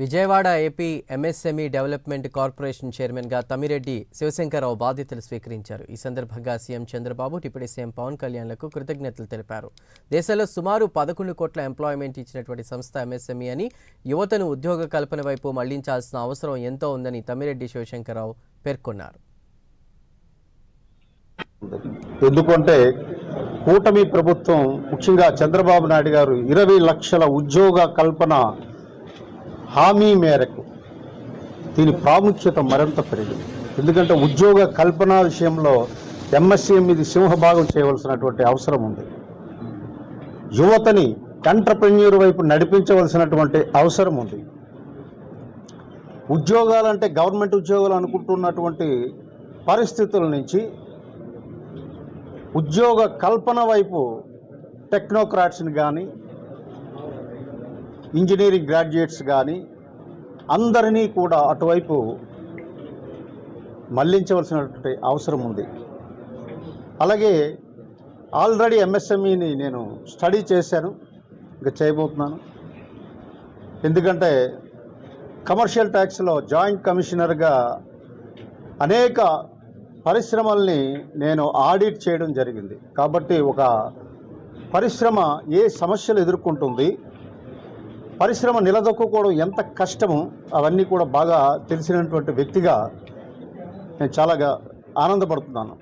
Vijayawada AP MSME development corporation చైర్మన్గా తమిరెడ్డి శివశంకరరావు బాధ్యతలు స్వీకరించారు. ఈ సందర్భంగా CM Chandrababu deputy CM Pawan కళ్యాణ్లకు కృతజ్ఞతలు తెలిపారు. దేశంలో సుమారు పదకొండు కోట్ల ఎంప్లాయ్మెంట్ ఇచ్చినటువంటి సంస్థ ఎంఎస్ఎంఈ అని యువతను ఉద్యోగ కల్పన వైపు మళ్ళించాల్సిన అవసరం ఎంతో ఉందని తమిరెడ్డి శివశంకరరావు పేర్కొన్నారు. ఎందుకంటే కూటమి ప్రభుత్వం ముఖ్యంగా చంద్రబాబు నాయుడు గారు ఇరవై లక్షల ఉద్యోగ కల్పన హామీ మేరకు దీని ప్రాముఖ్యత మరింత పెరిగింది. ఎందుకంటే ఉద్యోగ కల్పన విషయంలో ఎంఎస్సీఎం ఇది సింహభాగం చేయవలసినటువంటి అవసరం ఉంది. యువతని ఎంటర్ప్రెన్యూర్ వైపు నడిపించవలసినటువంటి అవసరం ఉంది. ఉద్యోగాలంటే గవర్నమెంట్ ఉద్యోగాలు అనుకుంటున్నటువంటి పరిస్థితుల నుంచి ఉద్యోగ కల్పన వైపు టెక్నోక్రాట్స్ని కానీ ఇంజనీరింగ్ గ్రాడ్యుయేట్స్ కానీ అందరినీ కూడా అటువైపు మళ్ళించవలసినటువంటి అవసరం ఉంది. అలాగే ఆల్రెడీ ఎంఎస్ఎంఈని నేను స్టడీ చేశాను. ఇంకా చేయబోతున్నాను. ఎందుకంటే కమర్షియల్ ట్యాక్స్లో జాయింట్ కమిషనర్గా అనేక పరిశ్రమల్ని నేను ఆడిట్ చేయడం జరిగింది. కాబట్టి ఒక పరిశ్రమ ఏ సమస్యలు ఎదుర్కొంటుంది పరిశ్రమ నిలదొక్కుకోవడం ఎంత కష్టమో అవన్నీ కూడా బాగా తెలిసినటువంటి వ్యక్తిగా నేను చాలాగా ఆనందపడుతున్నాను.